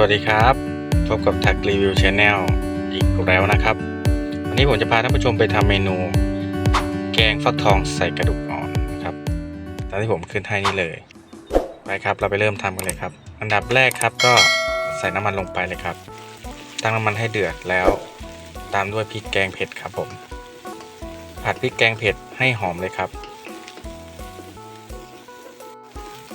วัสดีครับ พบกับทักรีวิวชาแนลอีกแล้วนะครับ วันนี้ผมจะพาท่านผู้ชมไปทำเมนู แกงฟักทองใส่กระดูกอ่อนนะครับตามที่ผมขึ้นให้นี่เลย ไปครับเราไปเริ่มทำกันเลยครับ อันดับแรกครับก็ใส่น้ำมันลงไปเลยครับ ตั้งน้ำมันให้เดือดแล้ว ตามด้วยพริกแกงเผ็ดครับผม ผัดพริกแกงเผ็ดให้หอมเลยครับ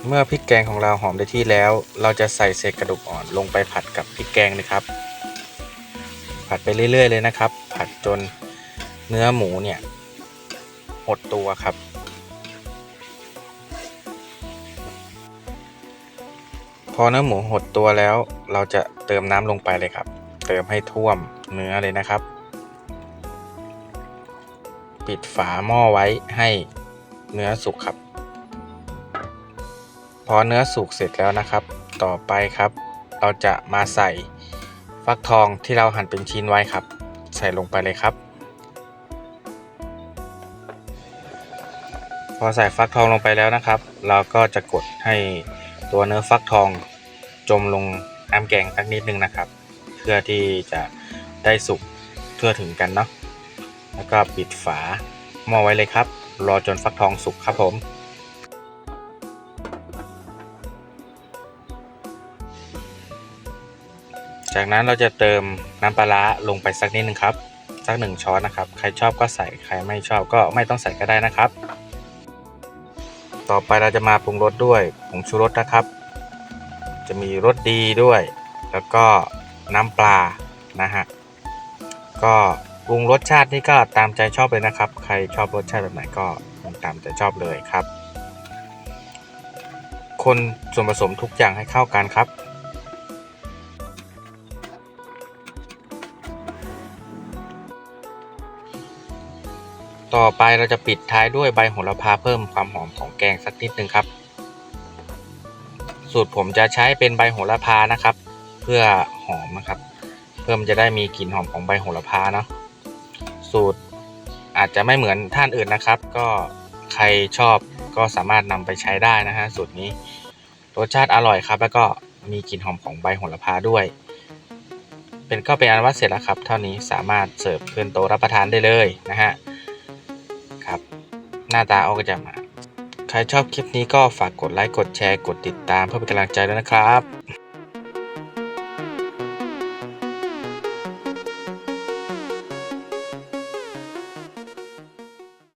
เมื่อพริกแกงของเราหอมได้ที่แล้ว เราจะใส่เศษกระดูกอ่อนลงไปผัดกับพริกแกงเลยครับ ผัดไปเรื่อย ๆ เลยนะครับ ผัดจนเนื้อหมูเนี่ยหดตัวครับ พอเนื้อหมูหดตัวแล้ว เราจะเติมน้ำลงไปเลยครับ เติมให้ท่วมเนื้อเลยนะครับ ปิดฝาหม้อไว้ให้เนื้อสุกครับ พอเนื้อสุกเสร็จแล้วนะครับ ต่อไปครับ เราจะมาใส่ฟักทองที่เราหั่นเป็นชิ้นไว้ครับ ใส่ลงไปเลยครับ พอใส่ฟักทองลงไปแล้วนะครับ เราก็จะกดให้ตัวเนื้อฟักทองจมลงน้ำแกงสักนิดนึงนะครับ เพื่อที่จะได้สุกทั่วถึงกันเนาะแล้วก็ปิดฝาหม้อไว้เลยครับ รอจนฟักทองสุกครับผม จากนั้นเราจะเติมน้ำปลาร้าลงไปสักนิดนึงครับสักหนึ่งช้อนนะครับ ใครชอบก็ใส่ ใครไม่ชอบก็ไม่ต้องใส่ก็ได้นะครับ ต่อไปเราจะมาปรุงรสด้วยผงชูรสนะครับ จะมีรสดีด้วย แล้วก็น้ำปลานะฮะ ก็ปรุงรสชาตินี่ก็ตามใจชอบเลยนะครับ ใครชอบรสชาติแบบไหนก็ปรุงตามใจชอบเลยครับ คนส่วนผสมทุกอย่างให้เข้ากันครับ ต่อไปเราจะปิดท้ายด้วยใบโหระพาเพิ่มความหอมของแกงสักนิดนึงครับ สูตรผมจะใช้เป็นใบโหระพานะครับ เพื่อหอมนะครับ เพื่อมจะได้มีกลิ่นหอมของใบโหระพาเนาะสูตรอาจจะไม่เหมือนท่านอื่นนะครับ ก็ใครชอบก็สามารถนำไปใช้ได้นะฮะสูตรนี้รสชาติอร่อยครับ แล้วก็มีกลิ่นหอมของใบโหระพาด้วย เป็นก็เป็นอันว่าเสร็จแล้วครับ เท่านี้สามารถเสิร์ฟขึ้นโต๊ะรับประทานได้เลยนะฮะ น้าตาออกก็จะมา ใครชอบคลิปนี้ก็ฝากกดไลค์ กดแชร์ กดติดตามเพื่อเป็นกำลังใจด้วยนะครับ